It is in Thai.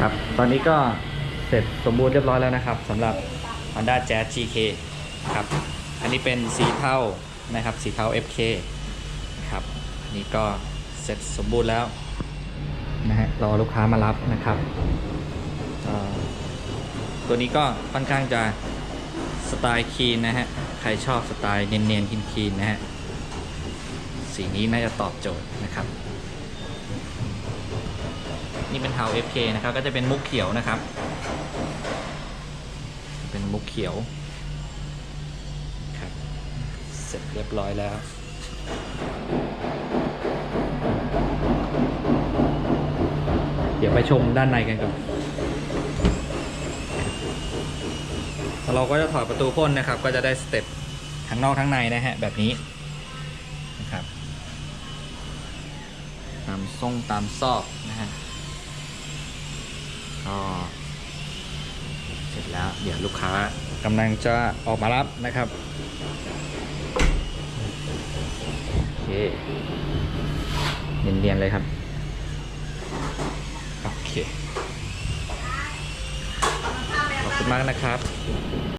ครับ ตอนนี้ก็เสร็จสมบูรณ์เรียบร้อยแล้วนะครับสำหรับ Honda Jazz GK ครับ อันนี้เป็นสีเทานะครับ สีเทา FK ครับอันนี่ก็เสร็จสมบูรณ์แล้วนะฮะรอลูกค้ามารับนะครับตัวนี้ก็ค่อนข้างจะสไตล์คีนนะฮะ ใครชอบสไตล์เนียนๆคีนๆนะฮะ สีนี้น่าจะตอบโจทย์นะครับ เป็นเทา FK นะครับ ก็จะเป็นมุกเขียวนะครับ เป็นมุกเขียวครับ เสร็จเรียบร้อยแล้วเดี๋ยวไปชมด้านในกันก่อนแล้วเราก็จะถอดประตูพ่นนะครับ ก็จะได้สเต็ปทั้งนอกทั้งในนะฮะแบบนี้นะครับ ตามทรงตามซอกนะฮะ ก็เสร็จแล้วเดี๋ยวลูกค้ากำลังจะออกมารับนะครับโอเคเนียนๆเลยครับ โอเค ขอบคุณมากนะครับ